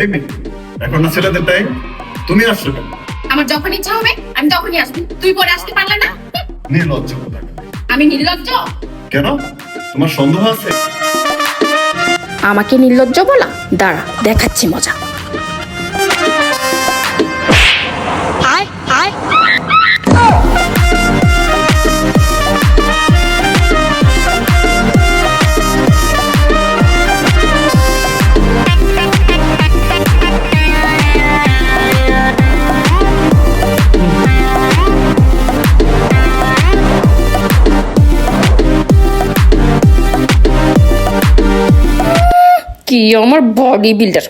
এই মেয়ে, এখন না ছেলেদের টাইম তুমি আসছো কেন? আমার যখন ইচ্ছা হবে আমি তখনই আসব। তুই পরে আসতে পারলে না? নির্লজ্জ আমি নির্লজ্জ? কেন? তোমার সন্দেহ আছে? আমাকে নির্লজ্জ বলা? দাঁড়া দেখাচ্ছি মজা। কি আমার বডি বিল্ডার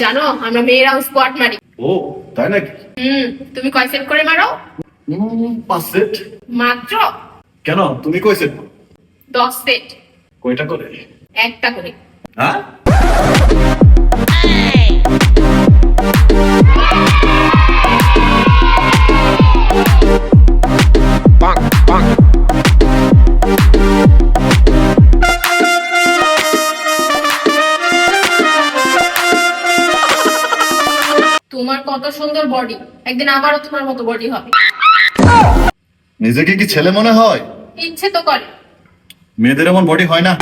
জানো আমরা মেয়েরাও স্কোয়াড মারি। ও তাই নাকি? হুম তুমি কয় সেট করে মারো? উম, পাঁচ সেট মাত্র? কেন? তুমি কই সেট দশ সেট কয়টা করে? একটা করে। হ্যাঁ? কত সুন্দর বডি একদিন আমারও তোমার মতো বডি হবে। নিজেকে কি ছেলে মনে হয়? ইচ্ছে তো করে। মেয়েদের এমন বডি হয় না।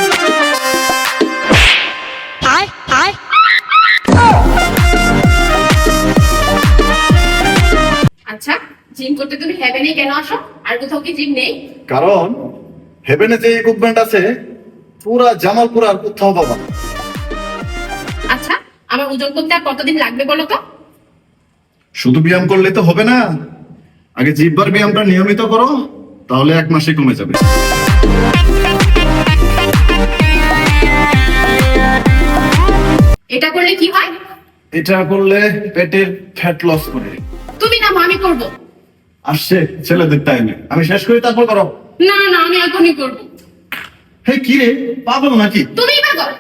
আচ্ছা জিম করতে তুমি হেভেনেই কেন আসো? আর কোথাও কি জিম নেই? কারণ হেভেনে যে ইকুইপমেন্ট আছে পুরা জামালপুর আর কোথাও পাবা আচ্ছা আমার ওজন করতে আর কতদিন লাগবে বলো তো? শুধু ব্যায়াম করলে তো হবে না। আগে জিব্বার ব্যায়ামটা নিয়মিত করো তাহলে এক মাসে কমে যাবে। এটা করলে কি হয়? এটা করলে পেটের ফ্যাট লস করে। তুমি না আমি করব। আসছে ছেলেদের টাইমে আমি শেষ করি তারপর করো। না না আমি এখনই করব। হে কি রে? পাগল নাকি? তুমি পাগল?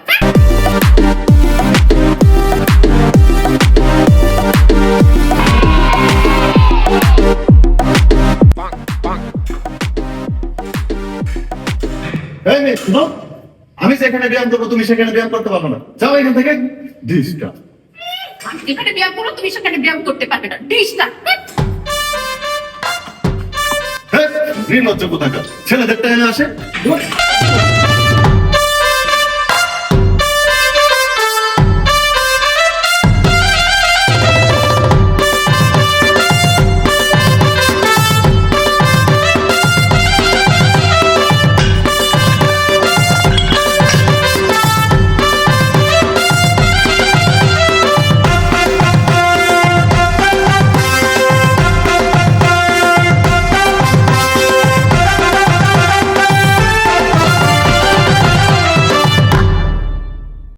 এই আমি সেখানে ব্যায়াম করব তুমি সেখানে ব্যায়াম করতে পারব না। যাও এখান থেকে। ডিস্টার্ব এখানে ব্যায়াম করো তুমি সেখানে ব্যায়াম করতে পারবে না। ডিস্টার্ব নির্লজ্জ কোথাকার? ছেলেদের টাইমে আসে।